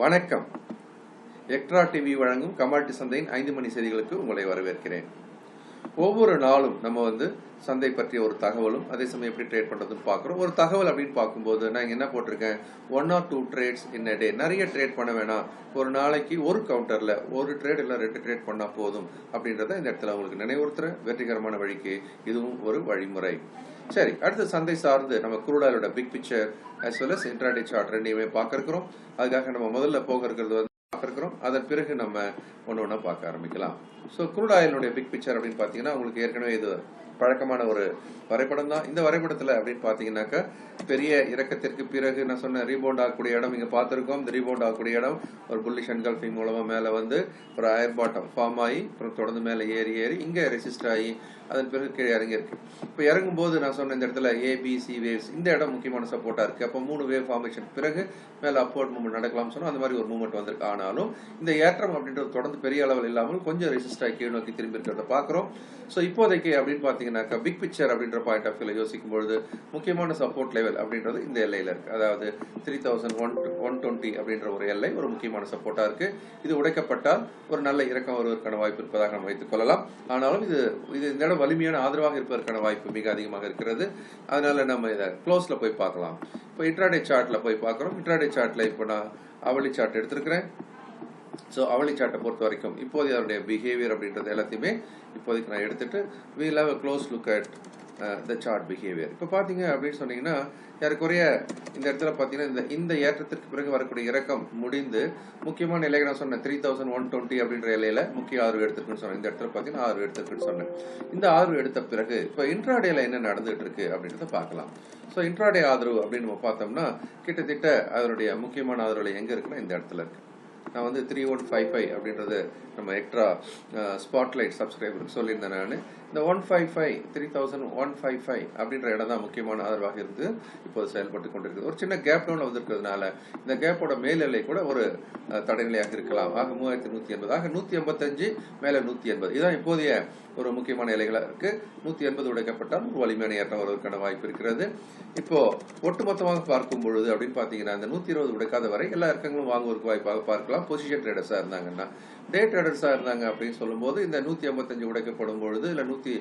வணக்கம். Extra TV வழங்கும் commodity சந்தையின் ஐந்து மணி செய்திகளுக்கு உங்களை வரவேற்கிறேன். ஒவ்வொரு நாளும் நம்ம வந்து சந்தை பற்றிய ஒரு தகவலும் அதே சமயம் எப்படி ட்ரேட் பண்றதுன்னு பார்க்குறோம். ஒரு தகவல் அப்படின்னு பார்க்கும்போது நான் என்ன போட்டிருக்கேன்? One or two trades in day நிறைய ட்ரேட் பண்ண வேணாம். ஒரு நாளைக்கு ஒரு கவுண்டர்ல ஒரு ட்ரேட் இல்லை ரெண்டு ட்ரேட் பண்ணா போதும் அப்படின்றத இந்த இடத்துல உங்களுக்கு நினைவுறுத்துற வெற்றிகரமான வழிக்கு இதுவும் ஒரு வழிமுறை. சரி அடுத்து சந்தை சார்ந்து நம்ம குரூடாலோட big picture as well as intraday chart ரெண்டையுமே பார்க்க இருக்கிறோம் அதுக்காக நம்ம முதல்ல போக இருக்கிறது வந்து பார்த்துருக்குறோம். இருக்கிறோம் அதன் பிறகு நம்ம ஒன்று ஒன்றா பார்க்க ஆரம்பிக்கலாம். ஸோ குரூட் ஆயிலுடைய பிக் பிக்சர் அப்படின்னு பார்த்தீங்கன்னா உங்களுக்கு ஏற்கனவே இது பழக்கமான ஒரு வரைபடம் தான். இந்த வரைபடத்தில் அப்படின்னு பார்த்தீங்கன்னாக்கா பெரிய இறக்கத்திற்கு பிறகு நான் சொன்ன ரீபவுண்ட் ஆகக்கூடிய இடம் இங்கே பார்த்துருக்கோம். இந்த ரீபவுண்ட் ஆகக்கூடிய இடம் ஒரு புல்லிஷ் என்கல்ஃபிங் மூலமாக மேலே வந்து ஒரு அயர் பாட்டம் ஃபார்ம் ஆகி அப்புறம் தொடர்ந்து மேலே ஏறி ஏறி இங்கே ரெசிஸ்ட் ஆகி அதன் பிறகு கீழே இறங்கியிருக்கு. இப்போ இறங்கும் போது நான் சொன்ன இந்த இடத்துல ஏபிசி வேவ்ஸ் இந்த இடம் முக்கியமான சப்போர்ட்டாக இருக்குது அப்போ மூணு வேவ் ஃபார்மேஷன் பிறகு மேலே அப்வர்ட் மூவ்மெண்ட் நடக்கலாம்னு சொன்னால் அந்த மாதிரி ஒரு மூவ்மெண்ட் வந்திருக்கு. இருந்தாலும் இந்த ஏற்றம் அப்படின்றது தொடர்ந்து பெரிய அளவில் இல்லாமல் கொஞ்சம் ரெசிஸ்ட் ஆகி கீழ் நோக்கி திரும்பி இருக்கிறத பார்க்குறோம். ஸோ இப்போதைக்கு அப்படின்னு பார்த்தீங்கன்னாக்கா பிக் பிக்சர் அப்படின்ற பாயிண்ட் ஆஃப் வியூல யோசிக்கும் பொழுது முக்கியமான சப்போர்ட் லெவல் அப்படின்றது இந்த எல்லையில் இருக்கு. அதாவது three thousand one one twenty அப்படின்ற ஒரு எல்லை ஒரு முக்கியமான சப்போர்ட்டா இருக்கு. இது உடைக்கப்பட்டால் ஒரு நல்ல இறக்கம் வருவதற்கான வாய்ப்பு இருப்பதாக நம்ம வைத்துக் கொள்ளலாம். ஆனாலும் இது இது இந்த இடம் வலிமையான ஆதரவாக இருப்பதற்கான வாய்ப்பு மிக அதிகமாக இருக்கிறது. அதனால நம்ம இதை க்ளோஸ்ல போய் பார்க்கலாம். இப்போ இன்ட்ராடே சார்ட்ல போய் பார்க்குறோம். இன்ட்ராடே சார்ட்ல இப்போ நான் அவளி சார்ட் எடுத்திருக்கிறேன். ஸோ அவளி சாட்டை பொறுத்த வரைக்கும் இப்போதைய அதனுடைய பிஹேவியர் அப்படின்றது எல்லாத்தையுமே இப்போதைக்கு நான் எடுத்துட்டு love a close look at the chart behaviour இப்போ பார்த்தீங்க அப்படின்னு சொன்னீங்கன்னா ஏறக்குறைய இந்த இடத்துல பார்த்தீங்கன்னா இந்த இந்த ஏற்றத்திற்கு பிறகு வரக்கூடிய இறக்கம் முடிந்து முக்கியமான நிலையை நான் சொன்னேன் த்ரீ தௌசண்ட் ஒன் டுவெண்ட்டி அப்படின்ற இலையில முக்கிய ஆறு எடுத்துருக்குன்னு சொன்னேன். இந்த இடத்துல பார்த்தீங்கன்னா ஆறு எடுத்துருக்குன்னு சொன்னேன். இந்த ஆறு எடுத்த பிறகு இப்போ இன்ட்ராடேல என்ன நடந்துட்டு இருக்கு அப்படின்றத பார்க்கலாம். ஸோ இன்ட்ராடே ஆதரவு அப்படின்னு நம்ம பார்த்தோம்னா கிட்டத்தட்ட அதனுடைய முக்கியமான ஆதரவு எங்க இருக்குன்னா இந்த இடத்துல இருக்கு. நான் வந்து த்ரீ ஒன் ஃபைவ் ஃபைவ் அப்படின்றது நம்ம எக்ட்ரா ஸ்பாட்லைட் சப்ஸ்கிரைபருக்கு சொல்லியிருந்தேன் நான். இந்த one five five three thousand one five five அப்படின்ற இடம் தான் முக்கியமான ஆதரவாக இருந்து இப்போது செயல்பட்டு கொண்டிருக்குது. ஒரு சின்ன கேப் டவுன் வந்திருக்கிறதுனால இந்த கேப்போட மேல் எல்லை கூட ஒரு uh, தடைநிலையாக இருக்கலாம். ஆக மூவாயிரத்தி நூற்றி எண்பது. ஆக நூற்றி எண்பத்தஞ்சு மேலே நூற்றி எண்பது. இதுதான் இப்போதைய ஒரு முக்கியமான இலைகளாக இருக்கு. நூற்றி எண்பது உடைக்கப்பட்டால் ஒரு வலிமையான ஏற்றம் வருவதற்கான வாய்ப்பு இருக்கிறது. இப்போ ஒட்டுமொத்தமாக பார்க்கும் பொழுது அப்படின்னு பார்த்தீங்கன்னா இந்த நூற்றி இருபது உடைக்காத வரை எல்லா இறக்கங்களும் வாங்குவதற்கு வாய்ப்பாக பார்க்கலாம். பொசிஷன் ட்ரேடர்ஸாக இருந்தாங்கன்னா. டே ட்ரேடர்ஸாக இருந்தாங்க அப்படின்னு சொல்லும்போது இந்த நூற்றி ஐம்பத்தஞ்சு உடைக்கப்படும் பொழுது இல்லை நூற்றி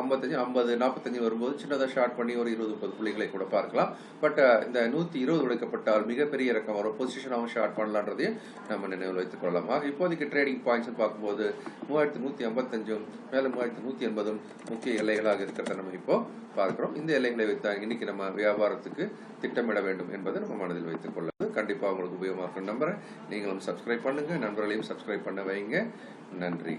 ஐம்பத்தஞ்சு ஐம்பது நாற்பத்தஞ்சு வரும்போது சின்னதாக ஷார்ட் பண்ணி ஒரு இருபது முப்பது புள்ளிகளை கூட பார்க்கலாம். பட் இந்த நூற்றி இருபது உடைக்கப்பட்டால் மிகப்பெரிய இறக்கம் வரும். பொசிஷனாகவும் ஷார்ட் பண்ணலான்றதையும் நம்ம நினைவில் வைத்துக் கொள்ளலாம். இப்போதைக்கு ட்ரேடிங் பாயிண்ட்ஸ் பார்க்கும்போது மூவாயிரத்தி நூற்றி ஐம்பத்தஞ்சும் மேலும் மூவாயிரத்தி நூற்றி எண்பதும் முக்கிய எல்லைகளாக இருக்கிறத நம்ம இப்போ பார்க்கிறோம். இந்த எல்லைகளை வைத்து இன்னைக்கு நம்ம வியாபாரத்துக்கு திட்டமிட வேண்டும் என்பதை நம்ம மனதில் வைத்துக் கொள்ளுது. கண்டிப்பாக உங்களுக்கு உபயோகமாக இருக்கும் நம்புறேன் நீங்களும் சப்ஸ்கிரைப் பண்ணுங்க. நண்பர்களையும் சப்ஸ்கிரைப் பண்ண வைங்க. நன்றி.